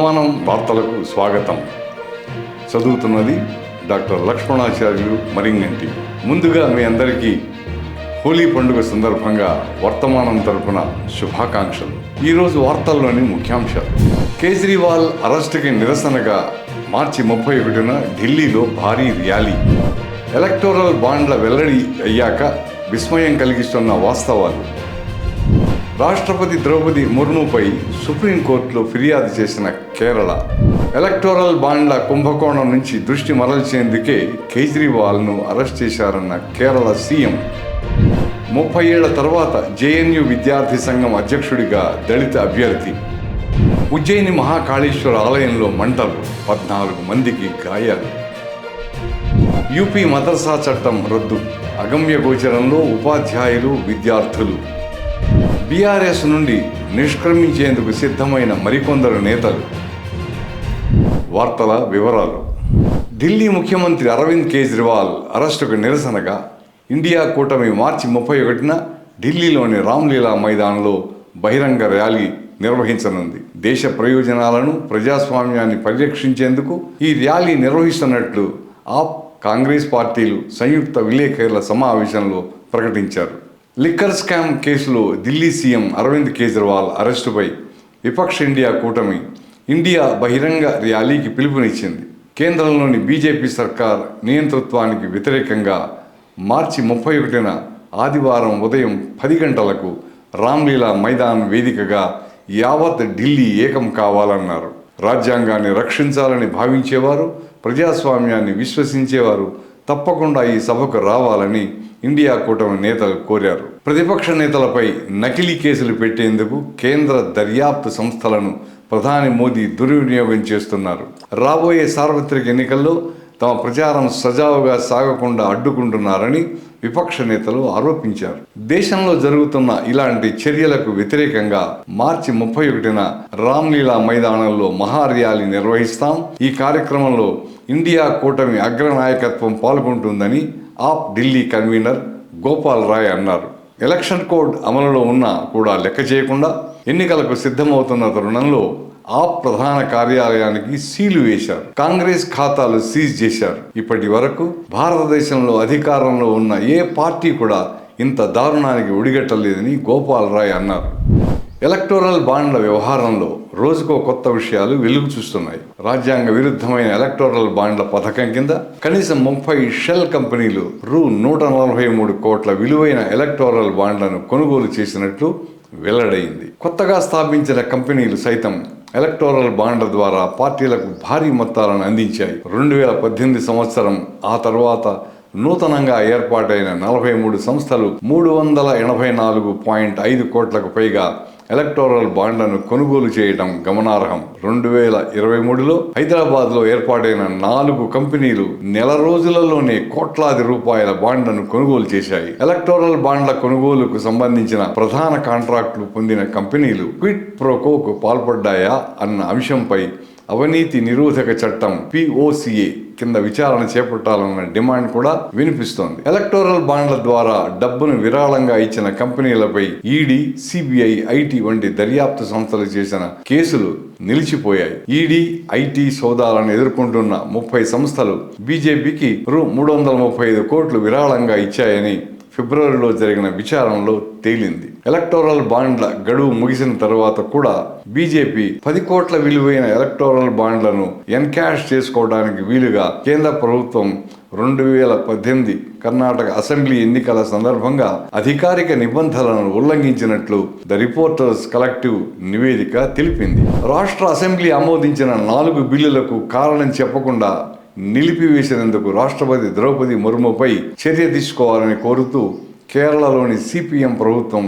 వర్తమానం వార్తలకు స్వాగతం. చదువుతున్నది డాక్టర్ లక్ష్మణాచార్యులు మరింగంటి. ముందుగా మీ అందరికీ హోలీ పండుగ సందర్భంగా వర్తమానం తరపున శుభాకాంక్షలు. ఈరోజు వార్తల్లోని ముఖ్యాంశాలు. కేజ్రీవాల్ అరెస్టుకి నిరసనగా మార్చి ముప్పై ఒకటిన ఢిల్లీలో భారీ ర్యాలీ. ఎలక్టోరల్ బాండ్ల వెల్లడి అయ్యాక విస్మయం కలిగిస్తున్న వాస్తవాలు. రాష్ట్రపతి ద్రౌపది ముర్ముపై సుప్రీంకోర్టులో ఫిర్యాదు చేసిన కేరళ ఎలక్టోరల్ బాండ్ల కుంభకోణం నుంచి దృష్టి మరల్చేందుకే కేజ్రీవాల్ను అరెస్ట్ చేశారన్న కేరళ సీఎం. ముప్పై ఏళ్ళ తర్వాత జేఎన్యు విద్యార్థి సంఘం అధ్యక్షుడిగా దళిత అభ్యర్థి. ఉజ్జయిని మహాకాళేశ్వర ఆలయంలో మంటలు పద్నాలుగు మందికి గాయాలు. యూపీ మదర్సా చట్టం రద్దు. అగమ్య గోచరంలో ఉపాధ్యాయులు విద్యార్థులు బీఆర్ఎస్ నుండి నిష్క్రమించేందుకు సిద్ధమైన మరికొందరు నేతలు. వార్తల వివరాలు. ఢిల్లీ ముఖ్యమంత్రి అరవింద్ కేజ్రీవాల్ అరెస్టుకు నిరసనగా ఇండియా కూటమి మార్చి ముప్పై ఒకటిన ఢిల్లీలోని రామ్లీలా మైదానంలో బహిరంగ ర్యాలీ నిర్వహించనుంది. దేశ ప్రయోజనాలను ప్రజాస్వామ్యాన్ని పరిరక్షించేందుకు ఈ ర్యాలీ నిర్వహిస్తున్నట్లు ఆప్ కాంగ్రెస్ పార్టీలు సంయుక్త విలేకరుల సమావేశంలో ప్రకటించారు. లిక్కర్ స్కామ్ కేసులో ఢిల్లీ సీఎం అరవింద్ కేజ్రీవాల్ అరెస్టుపై విపక్ష ఇండియా కూటమి ఇండియా బహిరంగ ర్యాలీకి పిలుపునిచ్చింది. కేంద్రంలోని బీజేపీ సర్కార్ నియంతృత్వానికి వ్యతిరేకంగా మార్చి ముప్పై ఒకటిన ఆదివారం ఉదయం పది గంటలకు రామ్లీలా మైదాన్ వేదికగా యావత్ ఢిల్లీ ఏకం కావాలన్నారు. రాజ్యాంగాన్ని రక్షించాలని భావించేవారు ప్రజాస్వామ్యాన్ని విశ్వసించేవారు తప్పకుండా ఈ సభకు రావాలని ఇండియా కూటమి నేతలు కోరారు. ప్రతిపక్ష నేతలపై నకిలీ కేసులు పెట్టేందుకు కేంద్ర దర్యాప్తు సంస్థలను ప్రధాని మోదీ దుర్వినియోగం చేస్తున్నారు. రాబోయే సార్వత్రిక ఎన్నికల్లో తమ ప్రచారం సజావుగా సాగకుండా అడ్డుకుంటున్నారని విపక్ష నేతలు ఆరోపించారు. దేశంలో జరుగుతున్న ఇలాంటి చర్యలకు వ్యతిరేకంగా మార్చి ముప్పై ఒకటిన రామ్లీలా మైదానంలో మహార్యాలీ నిర్వహిస్తాం. ఈ కార్యక్రమంలో ఇండియా కూటమి అగ్రనాయకత్వం పాల్గొంటుందని ఆప్ ఢిల్లీ కన్వీనర్ గోపాల్ రాయ్ అన్నారు. ఎలక్షన్ కోడ్ అమలులో ఉన్నా కూడా లెక్క చేయకుండా ఎన్నికలకు సిద్ధమవుతున్న తరుణంలో ఆప్ ప్రధాన కార్యాలయానికి సీలు వేశారు. కాంగ్రెస్ ఖాతాలు సీజ్ చేశారు. ఇప్పటి వరకు భారతదేశంలో అధికారంలో ఉన్న ఏ పార్టీ కూడా ఇంత దారుణానికి ఒడిగట్టలేదని గోపాలరాయ్ అన్నారు. ఎలక్టోరల్ బాండ్ల వ్యవహారంలో రోజుకో కొత్త విషయాలు వెలుగు చూస్తున్నాయి. రాజ్యాంగ విరుద్ధమైన ఎలక్టోరల్ బాండ్ల పథకం కింద కనీసం ముప్పై షెల్ కంపెనీలు రూ నూట నలభై మూడు కోట్ల విలువైన ఎలక్టోరల్ బాండ్లను కొనుగోలు చేసినట్లు వెల్లడైంది. కొత్తగా స్థాపించిన కంపెనీలు సైతం ఎలక్టోరల్ బాండ్ల ద్వారా పార్టీలకు భారీ మొత్తాలను అందించాయి. రెండు వేల పద్దెనిమిది సంవత్సరం ఆ తర్వాత నూతనంగా ఏర్పాటైన నలభై మూడు సంస్థలు మూడు వందల ఎనభై నాలుగు పాయింట్ ఐదు కోట్లకు పైగా ఎలక్టోరల్ బాండ్లను కొనుగోలు చేయడం గమనార్హం. రెండు వేల ఇరవై మూడులో హైదరాబాద్లో ఏర్పాటైన నాలుగు కంపెనీలు నెల రోజులలోనే కోట్లాది రూపాయల బాండ్లను కొనుగోలు చేశాయి. ఎలక్టోరల్ బాండ్ల కొనుగోలుకు సంబంధించిన ప్రధాన కాంట్రాక్టులు పొందిన కంపెనీలు క్విట్ ప్రోకోకు పాల్పడ్డాయా అన్న అంశంపై అవినీతి నిరోధక చట్టం పిఓసిఏ కింద విచారణ చేపట్టాలన్న డిమాండ్ కూడా వినిపిస్తోంది. ఎలక్టోరల్ బాండ్ల ద్వారా డబ్బును విరాళంగా ఇచ్చిన కంపెనీలపై ఈడీ సిబిఐ ఐటీ వంటి దర్యాప్తు సంస్థలు చేసిన కేసులు నిలిచిపోయాయి. ఈడీ ఐటీ సోదాలను ఎదుర్కొంటున్న ముప్పై సంస్థలు బీజేపీకి రూ మూడు వందల ముప్పై ఐదు కోట్లు విరాళంగా ఇచ్చాయని ఫిబ్రవరిలో జరిగిన విచారణలో తేలింది. ఎలక్టోరల్ బాండ్ల గడువు ముగిసిన తర్వాత కూడా బీజేపీ పది కోట్ల విలువైన ఎలక్టోరల్ బాండ్లను ఎన్కాష్ చేసుకోవడానికి వీలుగా కేంద్ర ప్రభుత్వం రెండు వేల పద్దెనిమిది కర్ణాటక అసెంబ్లీ ఎన్నికల సందర్భంగా అధికారిక నిబంధనలను ఉల్లంఘించినట్లు ద రిపోర్టర్స్ కలెక్టివ్ నివేదిక తెలిపింది. రాష్ట్ర అసెంబ్లీ ఆమోదించిన నాలుగు బిల్లులకు కారణం చెప్పకుండా నిలిపివేసినందుకు రాష్ట్రపతి ద్రౌపది ముర్ముపై చర్య తీసుకోవాలని కోరుతూ కేరళలోని సిపిఎం ప్రభుత్వం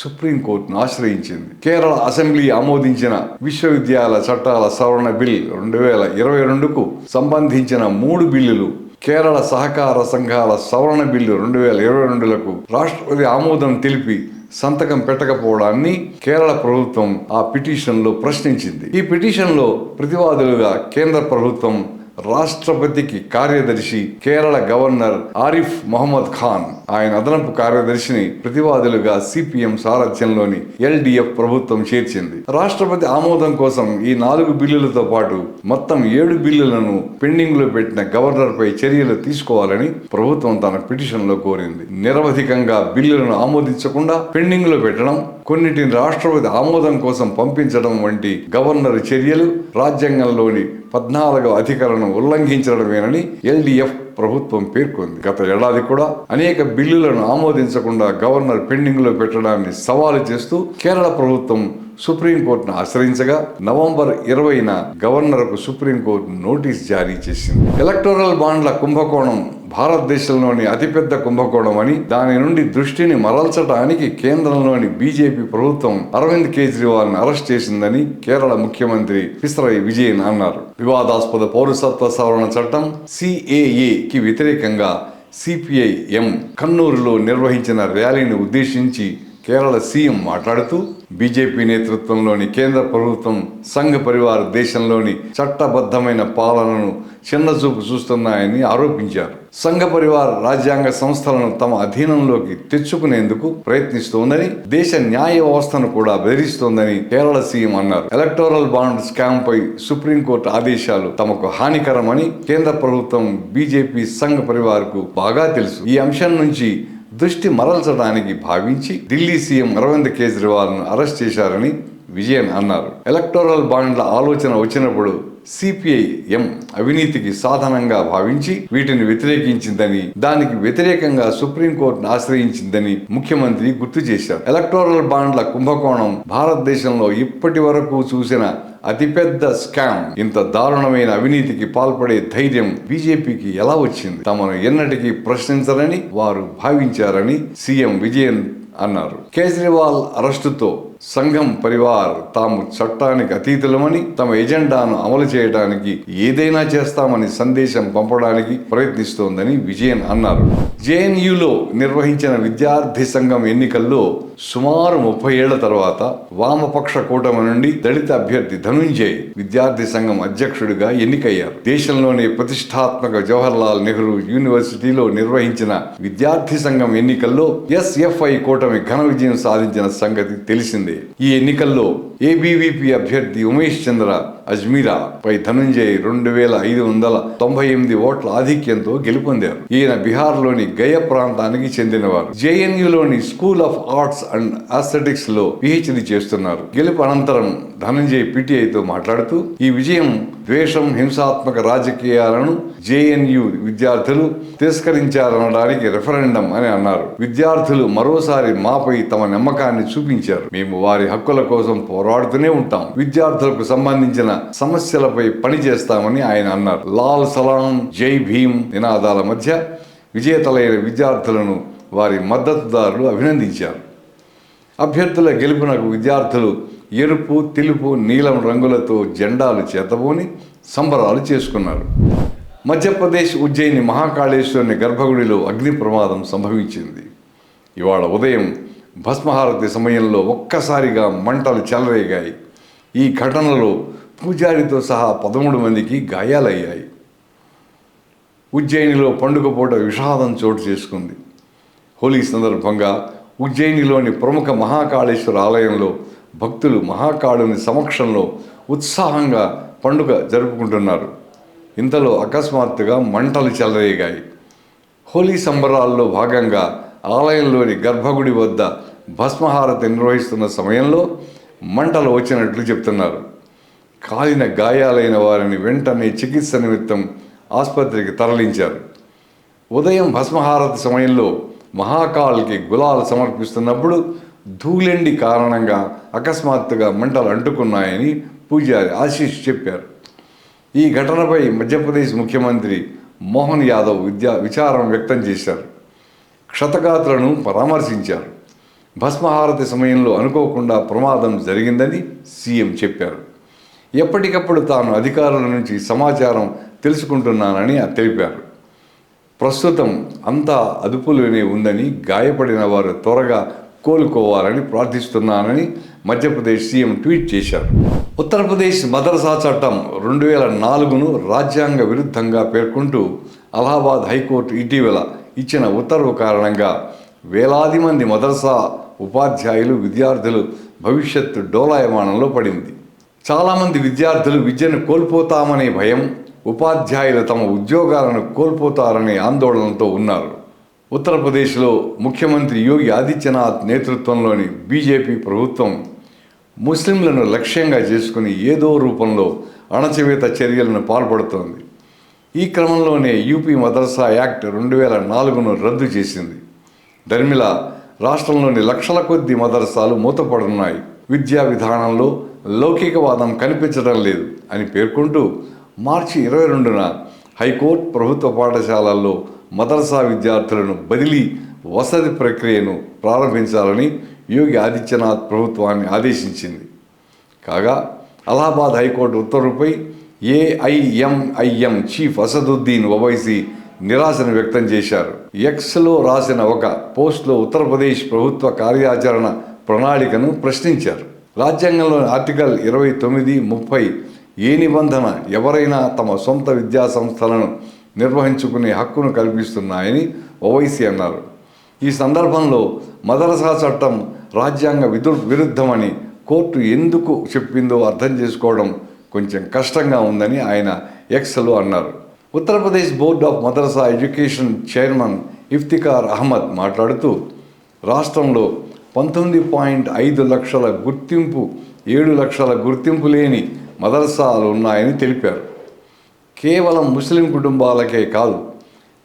సుప్రీంకోర్టును ఆశ్రయించింది. కేరళ అసెంబ్లీ ఆమోదించిన విశ్వవిద్యాలయ చట్టాల సవరణ బిల్ రెండు వేల ఇరవై రెండుకు సంబంధించిన మూడు బిల్లులు కేరళ సహకార సంఘాల సవరణ బిల్లు రెండు వేల ఇరవై రెండులకు రాష్ట్రపతి ఆమోదం తెలిపి సంతకం పెట్టకపోవడాన్ని కేరళ ప్రభుత్వం ఆ పిటిషన్లో ప్రశ్నించింది. ఈ పిటిషన్లో ప్రతివాదులుగా కేంద్ర ప్రభుత్వం రాష్ట్రపతికి కార్యదర్శి కేరళ గవర్నర్ ఆరిఫ్ మహమ్మద్ ఖాన్. ఆయన అదనపు కార్యదర్శిని ప్రతివాదులుగా సిపిఎం సారథ్యంలోని ఎల్డిఎఫ్ ప్రభుత్వం చేర్చింది. రాష్ట్రపతి ఆమోదం కోసం ఈ నాలుగు బిల్లులతో పాటు మొత్తం ఏడు బిల్లులను పెండింగ్లో పెట్టిన గవర్నర్ పై చర్యలు తీసుకోవాలని ప్రభుత్వం తన పిటిషన్లో కోరింది. నిరవధికంగా బిల్లులను ఆమోదించకుండా పెండింగ్లో పెట్టడం కొన్నిటిని రాష్ట్రపతి ఆమోదం కోసం పంపించడం వంటి గవర్నర్ చర్యలు రాజ్యాంగంలోని పద్నాలుగవ అధికారులను ఉల్లంఘించడమేనని ఎల్డిఎఫ్ ప్రభుత్వం పేర్కొంది. గత ఏడాది కూడా అనేక బిల్లులను ఆమోదించకుండా గవర్నర్ పెండింగ్లో పెట్టడాన్ని సవాలు చేస్తూ కేరళ ప్రభుత్వం సుప్రీంకోర్టును ఆశ్రయించగా నవంబర్ ఇరవైన గవర్నర్కు సుప్రీంకోర్టు నోటీస్ జారీ చేసింది. ఎలక్టోరల్ బాండ్ల కుంభకోణం భారతదేశంలోని అతిపెద్ద కుంభకోణం అని దాని నుండి దృష్టిని మరల్చడానికి కేంద్రంలోని బీజేపీ ప్రభుత్వం అరవింద్ కేజ్రీవాల్ను అరెస్ట్ చేసిందని కేరళ ముఖ్యమంత్రి పిసరై విజయన్ అన్నారు. వివాదాస్పద పౌరసత్వ సవరణ చట్టం సిఏఏ కి వ్యతిరేకంగా సిపిఐఎం కన్నూరులో నిర్వహించిన ర్యాలీని ఉద్దేశించి కేరళ సీఎం మాట్లాడుతూ బీజేపీ నేతృత్వంలోని కేంద్ర ప్రభుత్వం సంఘ పరివార దేశంలోని చట్టబద్ధమైన పాలనను చిన్నచూపు చూస్తున్నాయని ఆరోపించారు. సంఘ పరివార్ రాజ్యాంగ సంస్థలను తమ అధీనంలోకి తెచ్చుకునేందుకు ప్రయత్నిస్తోందని దేశ న్యాయ వ్యవస్థను కూడా బెదిరిస్తోందని కేరళ సీఎం అన్నారు. ఎలక్టోరల్ బాండ్ స్కామ్ పై సుప్రీంకోర్టు ఆదేశాలు తమకు హానికరమని కేంద్ర ప్రభుత్వం బీజేపీ సంఘ పరివార్కు బాగా తెలుసు. ఈ అంశం నుంచి దృష్టి మరల్చడానికి భావించి ఢిల్లీ సీఎం అరవింద్ కేజ్రీవాల్ను అరెస్ట్ చేశారని విజయన్ అన్నారు. ఎలక్టోరల్ బాండ్ల ఆలోచన వచ్చినప్పుడు సిపిఐ ఎం అవినీతికి సాధనంగా భావించి వీటిని వ్యతిరేకించిందని దానికి వ్యతిరేకంగా సుప్రీంకోర్టును ఆశ్రయించిందని ముఖ్యమంత్రి గుర్తు చేశారు. ఎలక్టోరల్ బాండ్ల కుంభకోణం భారతదేశంలో ఇప్పటి వరకు చూసిన అతిపెద్ద స్కామ్. ఇంత దారుణమైన అవినీతికి పాల్పడే ధైర్యం బీజేపీకి ఎలా వచ్చింది? తమను ఎన్నటికీ ప్రశ్నించరని వారు భావించారని సీఎం విజయన్ అన్నారు. కేజ్రీవాల్ అరెస్టుతో సంఘం పరివార్ తాము చట్టానికి అతీతులమని తమ ఎజెండాను అమలు చేయడానికి ఏదైనా చేస్తామని సందేశం పంపడానికి ప్రయత్నిస్తోందని విజయన్ అన్నారు. జేఎన్యులో నిర్వహించిన విద్యార్థి సంఘం ఎన్నికల్లో సుమారు ముప్పై ఏళ్ళ తర్వాత వామపక్ష కూటమి నుండి దళిత అభ్యర్థి ధనుంజయ్ విద్యార్థి సంఘం అధ్యక్షుడిగా ఎన్నికయ్యారు. దేశంలోని ప్రతిష్టాత్మక జవహర్లాల్ నెహ్రూ యూనివర్సిటీలో నిర్వహించిన విద్యార్థి సంఘం ఎన్నికల్లో ఎస్ఎఫ్ఐ కూటమి ఘన విజయం సాధించిన సంగతి తెలిసిందే. ఈ ఎన్నికల్లో ఏబీవీపీ అభ్యర్థి ఉమేష్ చంద్ర అజ్మీరా పై ధనుంజయ్ రెండు వేల ఐదు వందల తొంభై ఎనిమిది ఓట్ల ఆధిక్యంతో గెలుపొందారు. ఈయన బీహార్లోని గయ ప్రాంతానికి చెందినవారు. జేఎన్యులోని స్కూల్ ఆఫ్ ఆర్ట్స్ అండ్ అథ్లెటిక్స్లో పిహెచ్డి చేస్తున్నారు. గెలుపు అనంతరం ధనంజయ్ పిటిఐతో మాట్లాడుతూ ఈ విజయం ద్వేషం హింసాత్మక రాజకీయాలను జేఎన్యు విద్యార్థులు తిరస్కరించారనడానికి రెఫరెండం అని అన్నారు. విద్యార్థులు మరోసారి మాపై తమ నమ్మకాన్ని చూపించారు. మేము వారి హక్కుల కోసం పోరాడుతూనే ఉంటాం. విద్యార్థులకు సంబంధించిన సమస్యలపై పని చేస్తామని ఆయన అన్నారు. లాల్ సలాం జై భీమ్ నినాదాల మధ్య విజేతలైన విద్యార్థులను వారి మద్దతుదారులు అభినందించారు. అభ్యర్థుల గెలుపునకు విద్యార్థులు ఎరుపు తెలుపు నీలం రంగులతో జెండాలు చేతబోని సంబరాలు చేసుకున్నారు. మధ్యప్రదేశ్ ఉజ్జయిని మహాకాళేశ్వరుని గర్భగుడిలో అగ్ని ప్రమాదం సంభవించింది. ఇవాళ ఉదయం భస్మహారతి సమయంలో ఒక్కసారిగా మంటలు చెలరేగాయి. ఈ ఘటనలో పూజారితో సహా పదమూడు మందికి గాయాలయ్యాయి. ఉజ్జయినిలో పండుగ పూట విషాదం చోటు చేసుకుంది. హోలీ సందర్భంగా ఉజ్జయినిలోని ప్రముఖ మహాకాళేశ్వర ఆలయంలో భక్తులు మహాకాళుని సమక్షంలో ఉత్సాహంగా పండుగ జరుపుకుంటున్నారు. ఇంతలో అకస్మాత్తుగా మంటలు చెలరేగాయి. హోలీ సంబరాల్లో భాగంగా ఆలయంలోని గర్భగుడి వద్ద భస్మహారతి నిర్వహిస్తున్న సమయంలో మంటలు వచ్చినట్లు చెప్తున్నారు. కాలిన గాయాలైన వారిని వెంటనే చికిత్స నిమిత్తం ఆసుపత్రికి తరలించారు. ఉదయం భస్మహారతి సమయంలో మహాకాల్కి గులాలు సమర్పిస్తున్నప్పుడు ధూళెండి కారణంగా అకస్మాత్తుగా మంటలు అంటుకున్నాయని పూజారి ఆశీష్ చెప్పారు. ఈ ఘటనపై మధ్యప్రదేశ్ ముఖ్యమంత్రి మోహన్ యాదవ్ విద్యా విచారం వ్యక్తం చేశారు. క్షతగాత్రులను పరామర్శించారు. భస్మహారతి సమయంలో అనుకోకుండా ప్రమాదం జరిగిందని సీఎం చెప్పారు. ఎప్పటికప్పుడు తాను అధికారుల నుంచి సమాచారం తెలుసుకుంటున్నానని తెలిపారు. ప్రస్తుతం అంతా అదుపులోనే ఉందని గాయపడిన వారు త్వరగా కోలుకోవాలని ప్రార్థిస్తున్నానని మధ్యప్రదేశ్ సీఎం ట్వీట్ చేశారు. ఉత్తరప్రదేశ్ మదరసా చట్టం రెండు వేల నాలుగును రాజ్యాంగ విరుద్ధంగా పేర్కొంటూ అలహాబాద్ హైకోర్టు ఇటీవల ఇచ్చిన ఉత్తర్వు కారణంగా వేలాది మంది మదర్సా ఉపాధ్యాయులు విద్యార్థులు భవిష్యత్తు డోలాయమానంలో పడింది. చాలామంది విద్యార్థులు విద్యను కోల్పోతామనే భయం ఉపాధ్యాయులు తమ ఉద్యోగాలను కోల్పోతారనే ఆందోళనతో ఉన్నారు. ఉత్తరప్రదేశ్లో ముఖ్యమంత్రి యోగి ఆదిత్యనాథ్ నేతృత్వంలోని బీజేపీ ప్రభుత్వం ముస్లింలను లక్ష్యంగా చేసుకుని ఏదో రూపంలో అణచివేత చర్యలను పాల్పడుతోంది. ఈ క్రమంలోనే యూపీ మదర్సా యాక్ట్ రెండు వేల నాలుగును రద్దు చేసింది. దర్మిల రాష్ట్రంలోని లక్షల కొద్ది మదర్సాలు మూతపడున్నాయి. విద్యా విధానంలో లౌకికవాదం కనిపించడం లేదు అని పేర్కొంటూ మార్చి ఇరవై రెండున హైకోర్టు ప్రభుత్వ పాఠశాలల్లో మదర్సా విద్యార్థులను బదిలీ వసతి ప్రక్రియను ప్రారంభించాలని యోగి ఆదిత్యనాథ్ ప్రభుత్వాన్ని ఆదేశించింది. కాగా అలహాబాద్ హైకోర్టు ఉత్తర్వుపై ఏఐఎంఐఎం చీఫ్ అసదుద్దీన్ ఒవైసీ నిరాశను వ్యక్తం చేశారు. ఎక్స్లో రాసిన ఒక పోస్ట్లో ఉత్తరప్రదేశ్ ప్రభుత్వ కార్యాచరణ ప్రణాళికను ప్రశ్నించారు. రాజ్యాంగంలోని ఆర్టికల్ ఇరవై తొమ్మిది ముప్పై ఏ నిబంధన ఎవరైనా తమ సొంత విద్యా సంస్థలను నిర్వహించుకునే హక్కును కల్పిస్తున్నాయని ఓవైసీ అన్నారు. ఈ సందర్భంలో మదరసా చట్టం రాజ్యాంగ విదు విరుద్ధమని కోర్టు ఎందుకు చెప్పిందో అర్థం చేసుకోవడం కొంచెం కష్టంగా ఉందని ఆయన ఎక్స్లో అన్నారు. Uttar Pradesh board of Madrasa education chairman Iftikhar Ahmad మాట్లాడుతూ రాష్ట్రంలో పంతొమ్మిది పాయింట్ ఐదు లక్షల గుర్తింపు ఏడు లక్షల గుర్తింపు లేని మదరసాలు ఉన్నాయని తెలిపారు. కేవలం ముస్లిం కుటుంబాలకే కాదు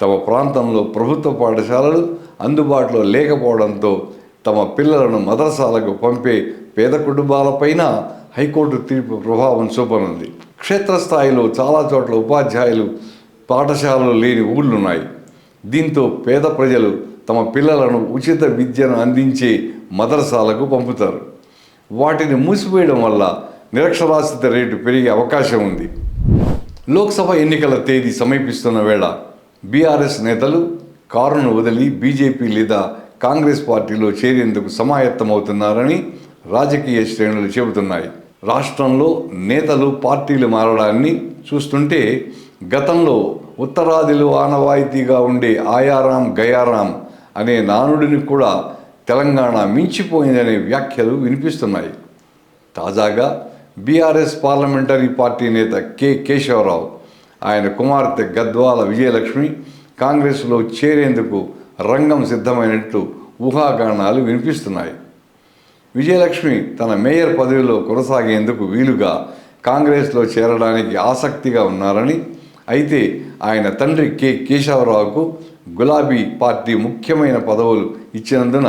తమ ప్రాంతంలో ప్రభుత్వ పాఠశాలలు అందుబాటులో లేకపోవడంతో తమ పిల్లలను మదరసాలకు పంపే పేద కుటుంబాలపైన హైకోర్టు తీర్పు ప్రభావం చూపనుంది. క్షేత్రస్థాయిలో చాలా చోట్ల ఉపాధ్యాయులు పాఠశాలలు లేని ఊళ్ళున్నాయి. దీంతో పేద ప్రజలు తమ పిల్లలను ఉచిత విద్యను అందించే మదరసాలకు పంపుతారు. వాటిని మూసివేయడం వల్ల నిరక్షరాస్యత రేటు పెరిగే అవకాశం ఉంది. లోక్సభ ఎన్నికల తేదీ సమీపిస్తున్న వేళ బీఆర్ఎస్ నేతలు కారును వదిలి బీజేపీ లేదా కాంగ్రెస్ పార్టీలో చేరేందుకు సమాయత్తమవుతున్నారని రాజకీయ శ్రేణులు చెబుతున్నాయి. రాష్ట్రంలో నేతలు పార్టీలు మారడాన్ని చూస్తుంటే గతంలో ఉత్తరాదిలో ఆనవాయితీగా ఉండే ఆయారాం గయారాం అనే నానుడిని కూడా తెలంగాణ మించిపోయిందనే వ్యాఖ్యలు వినిపిస్తున్నాయి. తాజాగా బీఆర్ఎస్ పార్లమెంటరీ పార్టీ నేత కె కేశవరావు ఆయన కుమార్తె గద్వాల విజయలక్ష్మి కాంగ్రెస్లో చేరేందుకు రంగం సిద్ధమైనట్లు ఊహాగానాలు వినిపిస్తున్నాయి. విజయలక్ష్మి తన మేయర్ పదవిలో కొనసాగేందుకు వీలుగా కాంగ్రెస్లో చేరడానికి ఆసక్తిగా ఉన్నారని అయితే ఆయన తండ్రి కె కేశవరావుకు గులాబీ పార్టీ ముఖ్యమైన పదవులు ఇచ్చినందున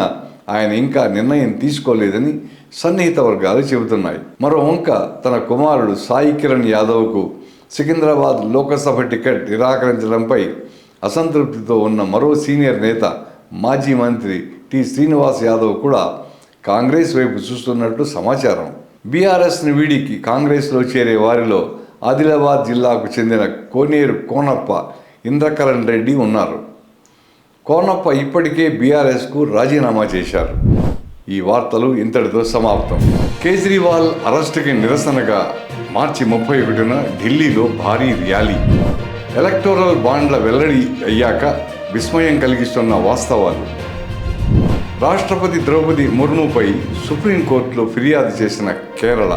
ఆయన ఇంకా నిర్ణయం తీసుకోలేదని సన్నిహిత వర్గాలు చెబుతున్నాయి. మరో వంక తన కుమారుడు సాయి కిరణ్ యాదవ్కు సికింద్రాబాద్ లోకసభ టికెట్ నిరాకరించడంపై అసంతృప్తితో ఉన్న మరో సీనియర్ నేత మాజీ మంత్రి టి శ్రీనివాస్ యాదవ్ కూడా కాంగ్రెస్ వైపు చూస్తున్నట్టు సమాచారం. బీఆర్ఎస్ని వీడికి కాంగ్రెస్లో చేరే వారిలో ఆదిలాబాద్ జిల్లాకు చెందిన కోనేరు కోనప్ప ఇంద్రకరణ్ రెడ్డి ఉన్నారు. కోనప్ప ఇప్పటికే బీఆర్ఎస్కు రాజీనామా చేశారు. ఈ వార్తలు ఇంతటితో సమాప్తం. కేజ్రీవాల్ అరెస్టుకి నిరసనగా మార్చి ముప్పై ఒకటిన ఢిల్లీలో భారీ ర్యాలీ. ఎలక్టోరల్ బాండ్ల వెల్లడి అయ్యాక విస్మయం కలిగిస్తున్న వాస్తవాలు. రాష్ట్రపతి ద్రౌపది ముర్ముపై సుప్రీంకోర్టులో ఫిర్యాదు చేసిన కేరళ.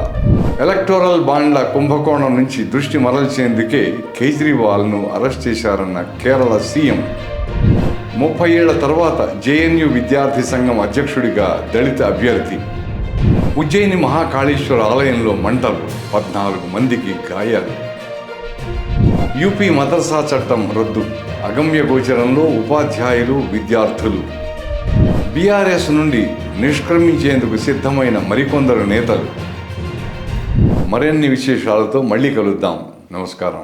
ఎలక్టోరల్ బాండ్ల కుంభకోణం నుంచి దృష్టి మరల్చేందుకే కేజ్రీవాల్ను అరెస్ట్ చేశారన్న కేరళ సీఎం ముప్పై ఏళ్ళ తర్వాత జేఎన్యు విద్యార్థి సంఘం అధ్యక్షుడిగా దళిత అభ్యర్థి ఉజ్జయిని మహాకాళేశ్వర ఆలయంలో మంటలు పద్నాలుగు మందికి గాయాలు. యూపీ మదర్సా చట్టం రద్దు. అగమ్య గోచరంలో ఉపాధ్యాయులు విద్యార్థులు. బీఆర్ఎస్ నుండి నిష్క్రమించేందుకు సిద్ధమైన మరికొందరు నేతలు. మరిన్ని విశేషాలతో మళ్ళీ కలుద్దాం. నమస్కారం.